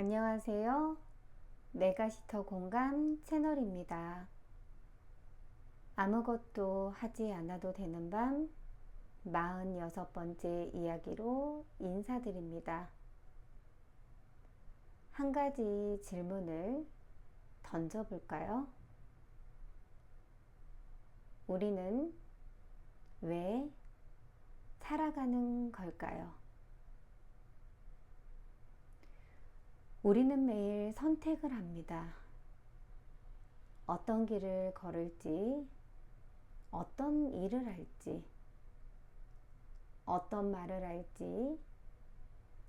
안녕하세요. 메가시터 공감 채널입니다. 아무것도 하지 않아도 되는 밤 46번째 이야기로 인사드립니다. 한 가지 질문을 던져볼까요? 우리는 왜 살아가는 걸까요? 우리는 매일 선택을 합니다. 어떤 길을 걸을지, 어떤 일을 할지, 어떤 말을 할지,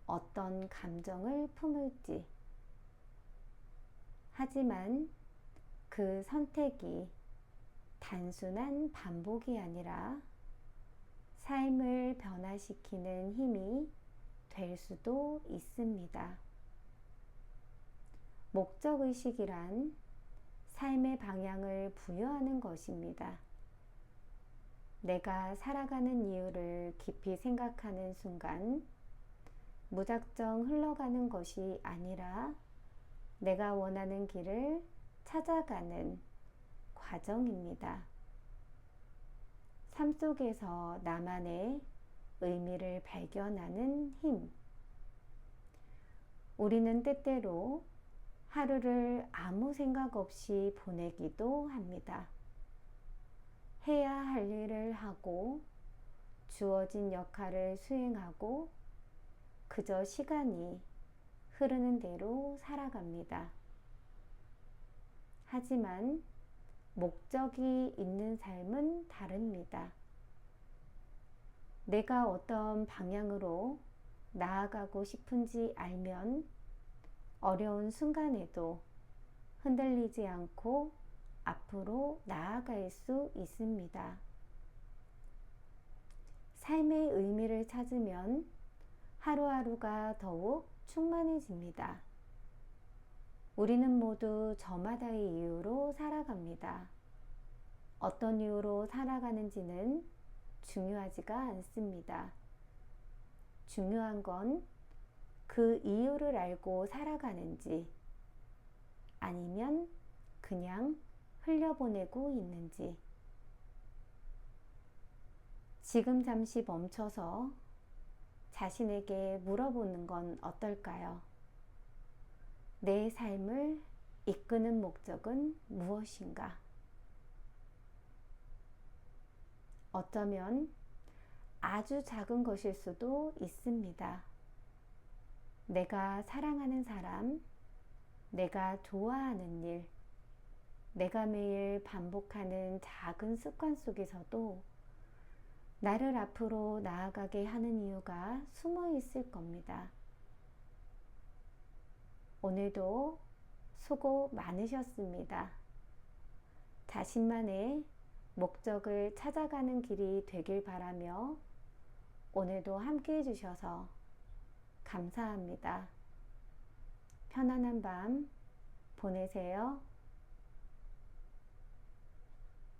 어떤 감정을 품을지. 하지만 그 선택이 단순한 반복이 아니라 삶을 변화시키는 힘이 될 수도 있습니다. 목적의식이란 삶의 방향을 부여하는 것입니다. 내가 살아가는 이유를 깊이 생각하는 순간 무작정 흘러가는 것이 아니라 내가 원하는 길을 찾아가는 과정입니다. 삶 속에서 나만의 의미를 발견하는 힘. 우리는 때때로 하루를 아무 생각 없이 보내기도 합니다. 해야 할 일을 하고 주어진 역할을 수행하고 그저 시간이 흐르는 대로 살아갑니다. 하지만 목적이 있는 삶은 다릅니다. 내가 어떤 방향으로 나아가고 싶은지 알면 어려운 순간에도 흔들리지 않고 앞으로 나아갈 수 있습니다. 삶의 의미를 찾으면 하루하루가 더욱 충만해집니다. 우리는 모두 저마다의 이유로 살아갑니다. 어떤 이유로 살아가는지는 중요하지가 않습니다. 중요한 건 그 이유를 알고 살아가는지 아니면 그냥 흘려보내고 있는지 지금 잠시 멈춰서 자신에게 물어보는 건 어떨까요? 내 삶을 이끄는 목적은 무엇인가? 어쩌면 아주 작은 것일 수도 있습니다. 내가 사랑하는 사람, 내가 좋아하는 일, 내가 매일 반복하는 작은 습관 속에서도 나를 앞으로 나아가게 하는 이유가 숨어 있을 겁니다. 오늘도 수고 많으셨습니다. 자신만의 목적을 찾아가는 길이 되길 바라며 오늘도 함께 해주셔서 감사합니다. 편안한 밤 보내세요.